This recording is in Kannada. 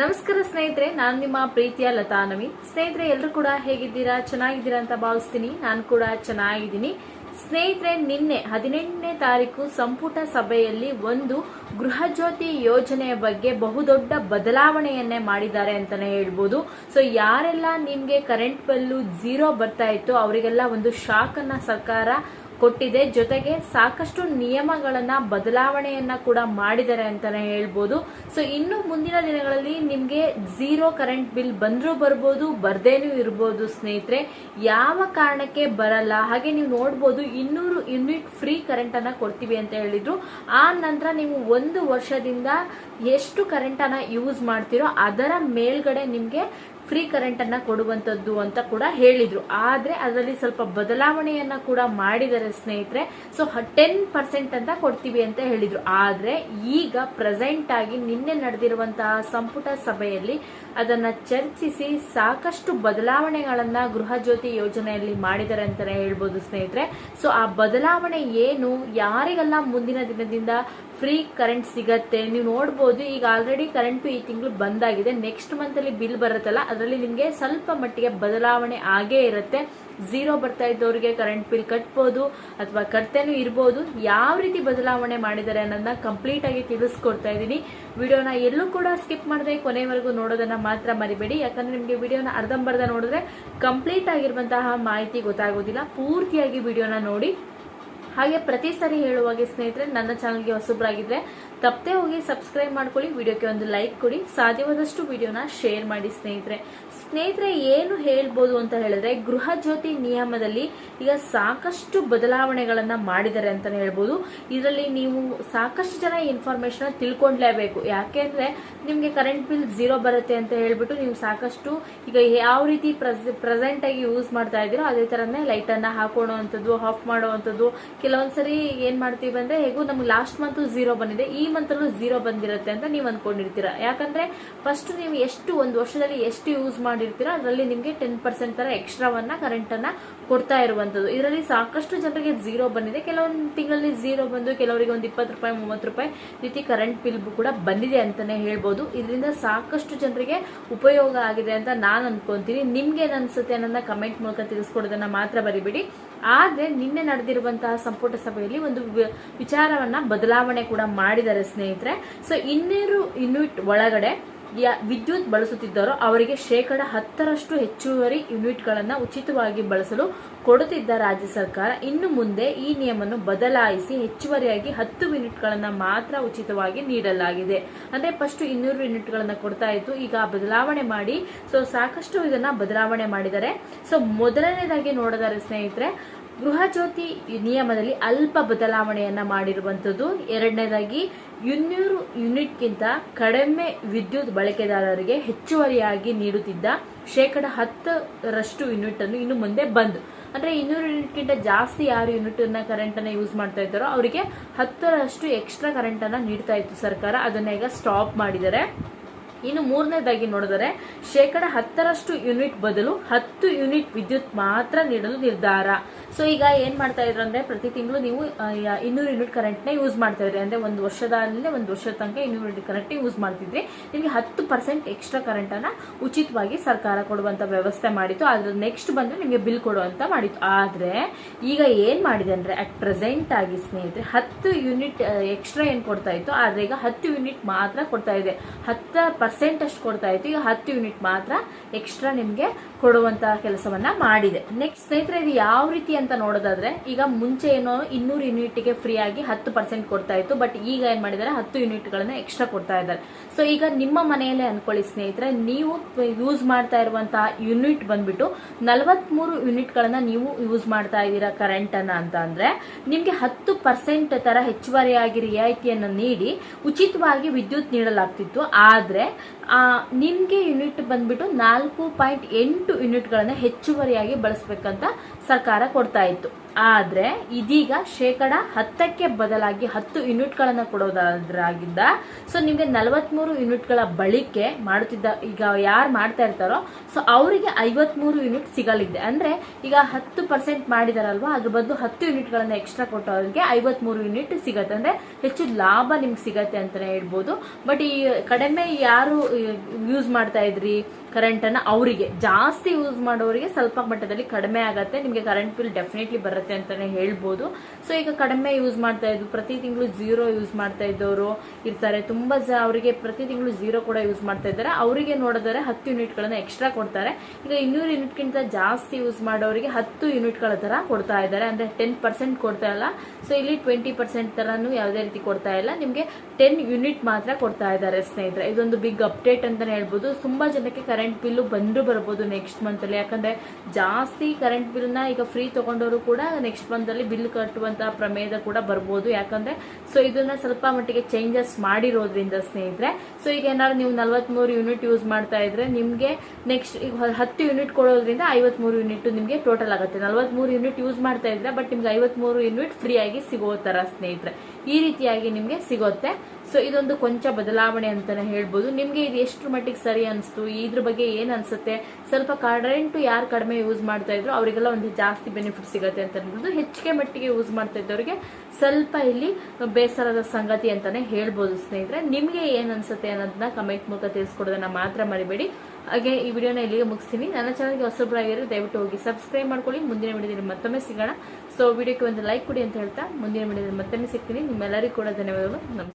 ನಮಸ್ಕಾರ ಸ್ನೇಹಿತರೆ, ನಾನು ನಿಮ್ಮ ಪ್ರೀತಿಯ ಲತಾ ನವೀನ್. ಸ್ನೇಹಿತರೆ ಎಲ್ಲರೂ ಕೂಡ ಹೇಗಿದ್ದೀರಾ? ಚೆನ್ನಾಗಿದ್ದೀರಾ ಅಂತ ಭಾವಿಸ್ತೀನಿ. ನಾನು ಕೂಡ ಚೆನ್ನಾಗಿದ್ದೀನಿ. ಸ್ನೇಹಿತರೆ, ನಿನ್ನೆ ಹದಿನೆಂಟನೇ ತಾರೀಕು ಸಂಪುಟ ಸಭೆಯಲ್ಲಿ ಒಂದು ಗೃಹಜ್ಯೋತಿ ಯೋಜನೆಯ ಬಗ್ಗೆ ಬಹುದೊಡ್ಡ ಬದಲಾವಣೆಯನ್ನೇ ಮಾಡಿದ್ದಾರೆ ಅಂತಾನೆ ಹೇಳ್ಬೋದು. ಸೊ ಯಾರೆಲ್ಲ ನಿಮ್ಗೆ ಕರೆಂಟ್ ಬಿಲ್ಲು ಜೀರೋ ಬರ್ತಾ ಇತ್ತು, ಅವರಿಗೆಲ್ಲ ಒಂದು ಶಾಕ್ ಅನ್ನ ಸರ್ಕಾರ ಕೊಟ್ಟಿದೆ. ಜೊತೆಗೆ ಸಾಕಷ್ಟು ನಿಯಮಗಳನ್ನ, ಬದಲಾವಣೆಯನ್ನ ಕೂಡ ಮಾಡಿದ್ದಾರೆ ಅಂತಾನೆ ಹೇಳ್ಬೋದು. ಸೊ ಇನ್ನು ಮುಂದಿನ ದಿನಗಳಲ್ಲಿ ನಿಮ್ಗೆ ಝೀರೋ ಕರೆಂಟ್ ಬಿಲ್ ಬಂದರೂ ಬರ್ಬೋದು, ಬರ್ದೇನೂ ಇರ್ಬೋದು ಸ್ನೇಹಿತರೆ. ಯಾವ ಕಾರಣಕ್ಕೆ ಬರಲ್ಲ? ಹಾಗೆ ನೀವು ನೋಡ್ಬೋದು, ಇನ್ನೂರು ಯೂನಿಟ್ ಫ್ರೀ ಕರೆಂಟ್ ಅನ್ನ ಕೊಡ್ತೀವಿ ಅಂತ ಹೇಳಿದ್ರು. ಆ ನಂತರ ನೀವು ಒಂದು ವರ್ಷದಿಂದ ಎಷ್ಟು ಕರೆಂಟ್ ಅನ್ನ ಯೂಸ್ ಮಾಡ್ತೀರೋ ಅದರ ಮೇಲ್ಗಡೆ ನಿಮ್ಗೆ ಫ್ರೀ ಕರೆಂಟ್ ಅನ್ನ ಕೊಡುವಂತದ್ದು ಅಂತ ಕೂಡ ಹೇಳಿದ್ರು. ಆದ್ರೆ ಅದರಲ್ಲಿ ಸ್ವಲ್ಪ ಬದಲಾವಣೆಯನ್ನ ಕೂಡ ಮಾಡಿದ್ದಾರೆ ಸ್ನೇಹಿತರೆ. ಸೊ ಟೆನ್ ಪರ್ಸೆಂಟ್ ಅಂತ ಕೊಡ್ತೀವಿ ಅಂತ ಹೇಳಿದ್ರು. ಆದ್ರೆ ಈಗ ಪ್ರೆಸೆಂಟ್ ಆಗಿ ನಿನ್ನೆ ನಡೆದಿರುವಂತಹ ಸಂಪುಟ ಸಭೆಯಲ್ಲಿ ಅದನ್ನ ಚರ್ಚಿಸಿ ಸಾಕಷ್ಟು ಬದಲಾವಣೆಗಳನ್ನ ಗೃಹ ಜ್ಯೋತಿ ಯೋಜನೆಯಲ್ಲಿ ಮಾಡಿದ್ದಾರೆ ಅಂತಾನೆ ಹೇಳ್ಬೋದು ಸ್ನೇಹಿತರೆ. ಸೊ ಆ ಬದಲಾವಣೆ ಏನು? ಯಾರಿಗೆಲ್ಲ ಮುಂದಿನ ದಿನದಿಂದ ಫ್ರೀ ಕರೆಂಟ್ ಸಿಗತ್ತೆ? ನೀವು ನೋಡ್ಬೋದು ಈಗ ಆಲ್ರೆಡಿ ಕರೆಂಟ್ ಈ ತಿಂಗಳು ಬಂದಾಗಿದೆ. ನೆಕ್ಸ್ಟ್ ಮಂತ್ ಅಲ್ಲಿ ಬಿಲ್ ಬರುತ್ತಲ್ಲ ಅದರಲ್ಲಿ ನಿಮಗೆ ಸ್ವಲ್ಪ ಮಟ್ಟಿಗೆ ಬದಲಾವಣೆ ಆಗೇ ಇರುತ್ತೆ. ಝೀರೋ ಬರ್ತಾ ಇದ್ದವರಿಗೆ ಕರೆಂಟ್ ಬಿಲ್ ಕಟ್ಬೋದು, ಅಥವಾ ಕಟ್ತೇನೂ ಇರ್ಬೋದು, ಯಾವ ರೀತಿ ಬದಲಾವಣೆ ಮಾಡಿದ್ದಾರೆ ಅನ್ನೋದನ್ನ ಕಂಪ್ಲೀಟ್ ಆಗಿ ತಿಳಿಸ್ಕೊಡ್ತಾ ಇದ್ದೀನಿ. ವಿಡಿಯೋನ ಎಲ್ಲೂ ಕೂಡ ಸ್ಕಿಪ್ ಮಾಡದೆ ಕೊನೆವರೆಗೂ ನೋಡೋದನ್ನ ಮಾತ್ರ ಮರಿಬೇಡಿ. ಯಾಕಂದ್ರೆ ನಿಮಗೆ ವಿಡಿಯೋನ ಅರ್ಧಂಬರ್ಧ ನೋಡಿದ್ರೆ ಕಂಪ್ಲೀಟ್ ಆಗಿರುವಂತಹ ಮಾಹಿತಿ ಗೊತ್ತಾಗೋದಿಲ್ಲ. ಪೂರ್ತಿಯಾಗಿ ವಿಡಿಯೋನ ನೋಡಿ. ಹಾಗೆ ಪ್ರತಿ ಸರಿ ಹೇಳುವಾಗೆ ಸ್ನೇಹಿತರೆ, ನನ್ನ ಚಾನಲ್ಗೆ ಹೊಸಬ್ರಾಗಿದ್ರೆ ತಪ್ಪದೆ ಹೋಗಿ ಸಬ್ಸ್ಕ್ರೈಬ್ ಮಾಡ್ಕೊಳ್ಳಿ, ವಿಡಿಯೋಕ್ಕೆ ಒಂದು ಲೈಕ್ ಕೊಡಿ, ಸಾಧ್ಯವಾದಷ್ಟು ವಿಡಿಯೋನ ಶೇರ್ ಮಾಡಿ ಸ್ನೇಹಿತರೆ. ಸ್ನೇಹಿತರೆ, ಏನು ಹೇಳ್ಬೋದು ಅಂತ ಹೇಳಿದ್ರೆ, ಗೃಹ ಜ್ಯೋತಿ ನಿಯಮದಲ್ಲಿ ಈಗ ಸಾಕಷ್ಟು ಬದಲಾವಣೆಗಳನ್ನ ಮಾಡಿದ್ದಾರೆ ಅಂತಾನೆ ಹೇಳ್ಬೋದು. ಇದರಲ್ಲಿ ನೀವು ಸಾಕಷ್ಟು ಜನ ಇನ್ಫಾರ್ಮೇಶನ್ ತಿಳ್ಕೊಂಡ್ಲೇಬೇಕು. ಯಾಕೆಂದ್ರೆ ನಿಮ್ಗೆ ಕರೆಂಟ್ ಬಿಲ್ ಝೀರೋ ಬರುತ್ತೆ ಅಂತ ಹೇಳ್ಬಿಟ್ಟು ನೀವು ಸಾಕಷ್ಟು ಈಗ ಯಾವ ರೀತಿ ಪ್ರೆಸೆಂಟ್ ಆಗಿ ಯೂಸ್ ಮಾಡ್ತಾ ಇದ್ದೀರೋ, ಅದೇ ತರನೇ ಲೈಟ್ ಅನ್ನ ಅಂತದ್ದು ಆಫ್ ಮಾಡುವಂಥದ್ದು ಕೆಲವೊಂದ್ಸರಿ ಏನ್ ಮಾಡ್ತೀವಿ ಅಂದ್ರೆ, ಹೇಗೂ ನಮ್ಗೆ ಲಾಸ್ಟ್ ಮಂತ್ ಝೀರೋ ಬಂದಿದೆ. ಈ ಮಂತ್ ಅಲ್ಲೂ ಝೀರೋ ಬಂದಿರುತ್ತೆ ಅಂತ ನೀವು ಅಂದ್ಕೊಂಡಿರ್ತೀರ ಯಾಕಂದ್ರೆ ಫಸ್ಟ್ ನೀವು ಎಷ್ಟು ಒಂದು ವರ್ಷದಲ್ಲಿ ಎಷ್ಟು ಯೂಸ್ ಮಾಡಿರ್ತೀರಾ ಅದರಲ್ಲಿ ನಿಮಗೆ ಟೆನ್ ಪರ್ಸೆಂಟ್ ತರ ಎಕ್ಸ್ಟ್ರಾವನ್ನ ಕರೆಂಟ್ ಅನ್ನ ಕೊಡ್ತಾ ಇರುವಂತದ್ದು ಇದರಲ್ಲಿ ಸಾಕಷ್ಟು ಜನರಿಗೆ ಝೀರೋ ಬಂದಿದೆ. ಕೆಲವೊಂದು ತಿಂಗಳಲ್ಲಿ ಝೀರೋ ಬಂದು ಕೆಲವರಿಗೆ ಒಂದು ಇಪ್ಪತ್ತು ರೂಪಾಯಿ, ಮೂವತ್ತು ರೂಪಾಯಿ ರೀತಿ ಕರೆಂಟ್ ಬಿಲ್ ಕೂಡ ಬಂದಿದೆ ಅಂತಾನೆ ಹೇಳ್ಬೋದು. ಇದರಿಂದ ಸಾಕಷ್ಟು ಜನರಿಗೆ ಉಪಯೋಗ ಆಗಿದೆ ಅಂತ ನಾನು ಅನ್ಕೊಂತೀನಿ. ನಿಮ್ಗೆ ಅನ್ಸುತ್ತೆ ಅನ್ನೋದನ್ನ ಕಮೆಂಟ್ ಮೂಲಕ ತಿಳಿಸ್ಕೊಡೋದನ್ನ ಮಾತ್ರ ಬರಿಬೇಡಿ ಆದ್ರೆ ನಿನ್ನೆ ನಡೆದಿರುವಂತಹ ಸಂಪುಟ ಸಭೆಯಲ್ಲಿ ಒಂದು ವಿಚಾರವನ್ನ ಬದಲಾವಣೆ ಕೂಡ ಮಾಡಿದ್ದಾರೆ ಸ್ನೇಹಿತರೆ. ಸೊ ಇನ್ನೇರು ಯೂನಿಟ್ ಒಳಗಡೆ ವಿದ್ಯುತ್ ಬಳಸುತ್ತಿದ್ದಾರೋ ಅವರಿಗೆ ಶೇಕಡ ಹತ್ತರಷ್ಟು ಹೆಚ್ಚುವರಿ ಯೂನಿಟ್ಗಳನ್ನು ಉಚಿತವಾಗಿ ಬಳಸಲು ಕೊಡುತ್ತಿದ್ದ ರಾಜ್ಯ ಸರ್ಕಾರ ಇನ್ನು ಮುಂದೆ ಈ ನಿಯಮವನ್ನು ಬದಲಾಯಿಸಿ ಹೆಚ್ಚುವರಿಯಾಗಿ ಹತ್ತು ಯೂನಿಟ್ಗಳನ್ನು ಮಾತ್ರ ಉಚಿತವಾಗಿ ನೀಡಲಾಗಿದೆ. ಅಂದರೆ ಫಸ್ಟ್ ಇನ್ನೂರು ಯೂನಿಟ್ಗಳನ್ನು ಕೊಡ್ತಾ ಇತ್ತು ಈಗ ಬದಲಾವಣೆ ಮಾಡಿ, ಸೊ ಸಾಕಷ್ಟು ಇದನ್ನ ಬದಲಾವಣೆ ಮಾಡಿದ್ದಾರೆ. ಸೊ ಮೊದಲನೇದಾಗಿ ನೋಡಿದರೆ ಸ್ನೇಹಿತರೆ ಗೃಹ ಜ್ಯೋತಿ ನಿಯಮದಲ್ಲಿ ಅಲ್ಪ ಬದಲಾವಣೆಯನ್ನ ಮಾಡಿರುವಂತದ್ದು ಎರಡನೇದಾಗಿ, ಇನ್ನೂರು ಯೂನಿಟ್ಗಿಂತ ಕಡಿಮೆ ವಿದ್ಯುತ್ ಬಳಕೆದಾರರಿಗೆ ಹೆಚ್ಚುವರಿಯಾಗಿ ನೀಡುತ್ತಿದ್ದ ಶೇಕಡ ಹತ್ತರಷ್ಟು ಯೂನಿಟ್ ಅನ್ನು ಇನ್ನು ಮುಂದೆ ಬಂದು. ಅಂದ್ರೆ ಇನ್ನೂರು ಯೂನಿಟ್ಗಿಂತ ಜಾಸ್ತಿ ಯಾರು ಯೂನಿಟ್ ಅನ್ನ ಕರೆಂಟ್ ಅನ್ನ ಯೂಸ್ ಮಾಡ್ತಾ ಇದ್ದಾರೋ ಅವರಿಗೆ ಹತ್ತರಷ್ಟು ಎಕ್ಸ್ಟ್ರಾ ಕರೆಂಟ್ ಅನ್ನ ನೀಡ್ತಾ ಇತ್ತು ಸರ್ಕಾರ. ಅದನ್ನ ಈಗ ಸ್ಟಾಪ್ ಮಾಡಿದ್ದಾರೆ. ಇನ್ನು ಮೂರನೇದಾಗಿ ನೋಡಿದರೆ, ಶೇಕಡ ಹತ್ತರಷ್ಟು ಯೂನಿಟ್ ಬದಲು ಹತ್ತು ಯೂನಿಟ್ ವಿದ್ಯುತ್ ಮಾತ್ರ ನೀಡಲು ನಿರ್ಧಾರ. ಸೊ ಈಗ ಏನ್ ಮಾಡ್ತಾ ಇದ್ರು ಅಂದ್ರೆ ಪ್ರತಿ ತಿಂಗಳು ನೀವು ಇನ್ನೂರು ಯೂನಿಟ್ ಕರೆಂಟ್ನ ಯೂಸ್ ಮಾಡ್ತಾ ಇದ್ರಿ. ಅಂದ್ರೆ ಒಂದು ವರ್ಷದಲ್ಲೇ ಒಂದು ವರ್ಷದ ತನಕ ಇನ್ನೂರು ಯೂನಿಟ್ ಕರೆಂಟ್ ಯೂಸ್ ಮಾಡ್ತಿದ್ರಿ. ನಿಮಗೆ ಹತ್ತು ಪರ್ಸೆಂಟ್ ಎಕ್ಸ್ಟ್ರಾ ಕರೆಂಟ್ ಅನ್ನ ಉಚಿತವಾಗಿ ಸರ್ಕಾರ ಕೊಡುವಂತ ವ್ಯವಸ್ಥೆ ಮಾಡಿತ್ತು. ಅದ್ರ ನೆಕ್ಸ್ಟ್ ಬಂದ್ರೆ ನಿಮಗೆ ಬಿಲ್ ಕೊಡುವಂತ ಮಾಡಿತ್ತು. ಆದ್ರೆ ಈಗ ಏನ್ ಮಾಡಿದೆ ಅಂದ್ರೆ ಅಟ್ ಪ್ರೆಸೆಂಟ್ ಆಗಿ ಸ್ನೇಹಿತರೆ, ಹತ್ತು ಯೂನಿಟ್ ಎಕ್ಸ್ಟ್ರಾ ಏನ್ ಕೊಡ್ತಾ ಇತ್ತು? ಆದ್ರೆ ಈಗ ಹತ್ತು ಯೂನಿಟ್ ಮಾತ್ರ ಕೊಡ್ತಾ ಇದೆ. ಹತ್ತು ಪರ್ಸೆಂಟ್ ಅಷ್ಟು ಕೊಡ್ತಾ ಇತ್ತು. ಈಗ ಹತ್ತು ಯೂನಿಟ್ ಮಾತ್ರ ಎಕ್ಸ್ಟ್ರಾ ನಿಮ್ಗೆ ಕೊಡುವಂತ ಕೆಲಸವನ್ನ ಮಾಡಿದೆ. ನೆಕ್ಸ್ಟ್ ಸ್ನೇಹಿತರೆ, ಇದು ಯಾವ ರೀತಿ ಅಂತ ನೋಡೋದಾದ್ರೆ, ಈಗ ಮುಂಚೆ ಏನೋ ಇನ್ನೂರು ಯೂನಿಟ್ಗೆ ಫ್ರೀ ಆಗಿ ಹತ್ತು ಪರ್ಸೆಂಟ್ ಕೊಡ್ತಾ ಇತ್ತು ಬಟ್ ಈಗ ಏನ್ ಮಾಡಿದ್ದಾರೆ, ಹತ್ತು ಯೂನಿಟ್ ಗಳನ್ನ ಎಕ್ಸ್ಟ್ರಾ ಕೊಡ್ತಾ ಇದ್ದಾರೆ. ಸೊ ಈಗ ನಿಮ್ಮ ಮನೆಯಲ್ಲೇ ಅನ್ಕೊಳ್ಳಿ ಸ್ನೇಹಿತರೆ, ನೀವು ಯೂಸ್ ಮಾಡ್ತಾ ಇರುವಂತಹ ಯೂನಿಟ್ ಬಂದ್ಬಿಟ್ಟು ನಲವತ್ಮೂರು ಯೂನಿಟ್ ಗಳನ್ನ ನೀವು ಯೂಸ್ ಮಾಡ್ತಾ ಇದ್ದೀರಾ ಕರೆಂಟ್ ಅನ್ನ ಅಂತ ಅಂದ್ರೆ, ನಿಮ್ಗೆ ಹತ್ತು ಪರ್ಸೆಂಟ್ ತರ ಹೆಚ್ಚುವರಿಯಾಗಿ ರಿಯಾಯಿತಿಯನ್ನು ನೀಡಿ, ಉಚಿತವಾಗಿ ವಿದ್ಯುತ್ ನೀಡಲಾಗ್ತಿತ್ತು. ಆದ್ರೆ ನಿಮ್ಗೆ ಯೂನಿಟ್ ಬಂದ್ಬಿಟ್ಟು ನಾಲ್ಕು ಪಾಯಿಂಟ್ ಎಂಟು ಯೂನಿಟ್ಗಳನ್ನು ಹೆಚ್ಚುವರಿಯಾಗಿ ಬಳಸಬೇಕಂತ ಸರ್ಕಾರ ಕೊಡ್ತಾ ಇತ್ತು. ಆದ್ರೆ ಇದೀಗ ಶೇಕಡ ಹತ್ತಕ್ಕೆ ಬದಲಾಗಿ ಹತ್ತು ಯೂನಿಟ್ಗಳನ್ನು ಕೊಡೋದಾದ್ರಾಗಿದ್ದ ಸೊ ನಿಮಗೆ ನಲವತ್ತ್ಮೂರು ಯೂನಿಟ್ಗಳ ಬಳಿಕೆ ಮಾಡುತ್ತಿದ್ದ, ಈಗ ಯಾರು ಮಾಡ್ತಾ ಇರ್ತಾರೋ, ಸೊ ಅವರಿಗೆ ಐವತ್ಮೂರು ಯೂನಿಟ್ ಸಿಗಲಿದೆ. ಅಂದ್ರೆ ಈಗ ಹತ್ತು ಪರ್ಸೆಂಟ್ ಮಾಡಿದಾರಲ್ವ, ಅದ್ರ ಬದಲು ಹತ್ತು ಯೂನಿಟ್ಗಳನ್ನು ಎಕ್ಸ್ಟ್ರಾ ಕೊಟ್ಟವರಿಗೆ ಐವತ್ಮೂರು ಯೂನಿಟ್ ಸಿಗತ್ತೆ. ಅಂದ್ರೆ ಹೆಚ್ಚು ಲಾಭ ನಿಮ್ಗೆ ಸಿಗತ್ತೆ ಅಂತಲೇ ಹೇಳ್ಬೋದು. ಬಟ್ ಈ ಕಡಿಮೆ ಯಾರು ಯೂಸ್ ಮಾಡ್ತಾ ಇದ್ರಿ? ಕರೆಂಟ್ ಅನ್ನ ಅವರಿಗೆ. ಜಾಸ್ತಿ ಯೂಸ್ ಮಾಡೋರಿಗೆ ಸ್ವಲ್ಪ ಮಟ್ಟದಲ್ಲಿ ಕಡಿಮೆ ಆಗತ್ತೆ. ನಿಮಗೆ ಕರೆಂಟ್ ಬಿಲ್ ಡೆಫಿನೆಟ್ಲಿ ಬರುತ್ತೆ ಅಂತಾನೆ ಹೇಳ್ಬೋದು. ಸೊ ಈಗ ಕಡಿಮೆ ಯೂಸ್ ಮಾಡ್ತಾ ಇದ್ದು ಪ್ರತಿ ತಿಂಗಳು ಝೀರೋ ಯೂಸ್ ಮಾಡ್ತಾ ಇದ್ದವರು ಇರ್ತಾರೆ. ತುಂಬಾ ಜ ಅವರಿಗೆ ಪ್ರತಿ ತಿಂಗಳು ಝೀರೋ ಕೂಡ ಯೂಸ್ ಮಾಡ್ತಾ ಇದ್ದಾರೆ. ಅವರಿಗೆ ನೋಡಿದರೆ ಹತ್ತು ಯೂನಿಟ್ಗಳನ್ನ ಎಕ್ಸ್ಟ್ರಾ ಕೊಡ್ತಾರೆ. ಈಗ ಇನ್ನೂರು ಯೂನಿಟ್ಗಿಂತ ಜಾಸ್ತಿ ಯೂಸ್ ಮಾಡೋರಿಗೆ ಹತ್ತು ಯೂನಿಟ್ಗಳ ತರ ಕೊಡ್ತಾ ಇದ್ದಾರೆ. ಅಂದ್ರೆ ಟೆನ್ ಪರ್ಸೆಂಟ್ ಕೊಡ್ತಾ ಇಲ್ಲ. ಸೊ ಇಲ್ಲಿ ಟ್ವೆಂಟಿ ಪರ್ಸೆಂಟ್ ತರನು ಯಾವುದೇ ರೀತಿ ಕೊಡ್ತಾ ಇಲ್ಲ. ನಿಮಗೆ ಟೆನ್ ಯೂನಿಟ್ ಮಾತ್ರ ಕೊಡ್ತಾ ಇದ್ದಾರೆ ಸ್ನೇಹಿತರೆ. ಇದೊಂದು ಬಿಗ್ ಅಪ್ಡೇಟ್ ಅಂತಾನೆ ಹೇಳ್ಬೋದು. ತುಂಬಾ ಜನಕ್ಕೆ ಬಿಲ್ಲು ಬಂದರೂ ಬರ್ಬೋದು ನೆಕ್ಸ್ಟ್ ಮಂತಲ್ಲಿ ಯಾಕಂದ್ರೆ ಜಾಸ್ತಿ ಕರೆಂಟ್ ಬಿಲ್ನ ಈಗ ಫ್ರೀ ತಗೊಂಡವರು ಕೂಡ ನೆಕ್ಸ್ಟ್ ಮಂತಲ್ಲಿ ಬಿಲ್ ಕಟ್ಟುವಂತಹ ಪ್ರಮೇಯದ ಕೂಡ ಬರ್ಬೋದು. ಯಾಕಂದ್ರೆ ಸೊ ಇದನ್ನ ಸ್ವಲ್ಪ ಮಟ್ಟಿಗೆ ಚೇಂಜಸ್ ಮಾಡಿರೋದ್ರಿಂದ ಸ್ನೇಹಿತರೆ ಸೊ ಈಗ ಏನಾದ್ರು ನೀವು ನಲ್ವತ್ಮೂರು ಯೂನಿಟ್ ಯೂಸ್ ಮಾಡ್ತಾ ಇದ್ರೆ ನಿಮಗೆ ನೆಕ್ಸ್ಟ್ ಈಗ ಹತ್ತು ಯೂನಿಟ್ ಕೊಡೋದ್ರಿಂದ ಐವತ್ಮೂರು ಯೂನಿಟ್ ನಿಮಗೆ ಟೋಟಲ್ ಆಗುತ್ತೆ. ನಲ್ವತ್ಮೂರು ಯೂನಿಟ್ ಯೂಸ್ ಮಾಡ್ತಾ ಇದ್ರೆ ಬಟ್ ನಿಮ್ಗೆ ಐವತ್ಮೂರು ಯೂನಿಟ್ ಫ್ರೀ ಆಗಿ ಸಿಗೋ ತರ ಸ್ನೇಹಿತರೆ. ಈ ರೀತಿಯಾಗಿ ನಿಮಗೆ ಸಿಗುತ್ತೆ. ಸೊ ಇದೊಂದು ಕೊಂಚ ಬದಲಾವಣೆ ಅಂತಾನೆ ಹೇಳ್ಬೋದು. ನಿಮ್ಗೆ ಇದು ಎಷ್ಟು ಮಟ್ಟಿಗೆ ಸರಿ ಅನಿಸ್ತು? ಇದ್ರ ಬಗ್ಗೆ ಏನ್ ಅನ್ಸುತ್ತೆ? ಸ್ವಲ್ಪ ಕರೆಂಟ್ ಯಾರು ಕಡಿಮೆ ಯೂಸ್ ಮಾಡ್ತಾ ಇದ್ರು, ಅವರಿಗೆಲ್ಲ ಒಂದು ಜಾಸ್ತಿ ಬೆನಿಫಿಟ್ ಸಿಗುತ್ತೆ ಅಂತ ಅನ್ಬೋದು ಹೆಚ್ಚಿಗೆ ಮಟ್ಟಿಗೆ ಯೂಸ್ ಮಾಡ್ತಾ ಇದ್ದವರಿಗೆ ಸ್ವಲ್ಪ ಇಲ್ಲಿ ಬೇಸರದ ಸಂಗತಿ ಅಂತಾನೆ ಹೇಳ್ಬೋದು ಸ್ನೇಹಿತರೆ. ನಿಮ್ಗೆ ಏನ್ ಅನ್ಸುತ್ತೆ ಅನ್ನೋದನ್ನ ಕಮೆಂಟ್ ಮೂಲಕ ತಿಳಿಸ್ಕೊಡೋದನ್ನ ಮಾತ್ರ ಮರಿಬೇಡಿ. ಹಾಗೆ ಈ ವಿಡಿಯೋನ ಇಲ್ಲಿಗೆ ಮುಗಿಸ್ತೀನಿ. ನನ್ನ ಚಾನಲ್ಗೆ ಹೊಸಬ್ರಾಗಿರೋ ದಯವಿಟ್ಟು ಹೋಗಿ ಸಬ್ಸ್ಕ್ರೈಬ್ ಮಾಡ್ಕೊಳ್ಳಿ. ಮುಂದಿನ ವಿಡಿಯೋದಲ್ಲಿ ಮತ್ತೊಮ್ಮೆ ಸಿಗೋಣ. ಸೊ ವಿಡಿಯೋಕ್ಕೆ ಒಂದು ಲೈಕ್ ಕೊಡಿ ಅಂತ ಹೇಳ್ತಾ ಮುಂದಿನ ವಿಡಿಯೋದಲ್ಲಿ ಮತ್ತೊಮ್ಮೆ ಸಿಗ್ತೀನಿ. ನಿಮ್ಮೆಲ್ಲರಿಗೂ ಕೂಡ ಧನ್ಯವಾದಗಳು. ನಮಸ್ಕಾರ.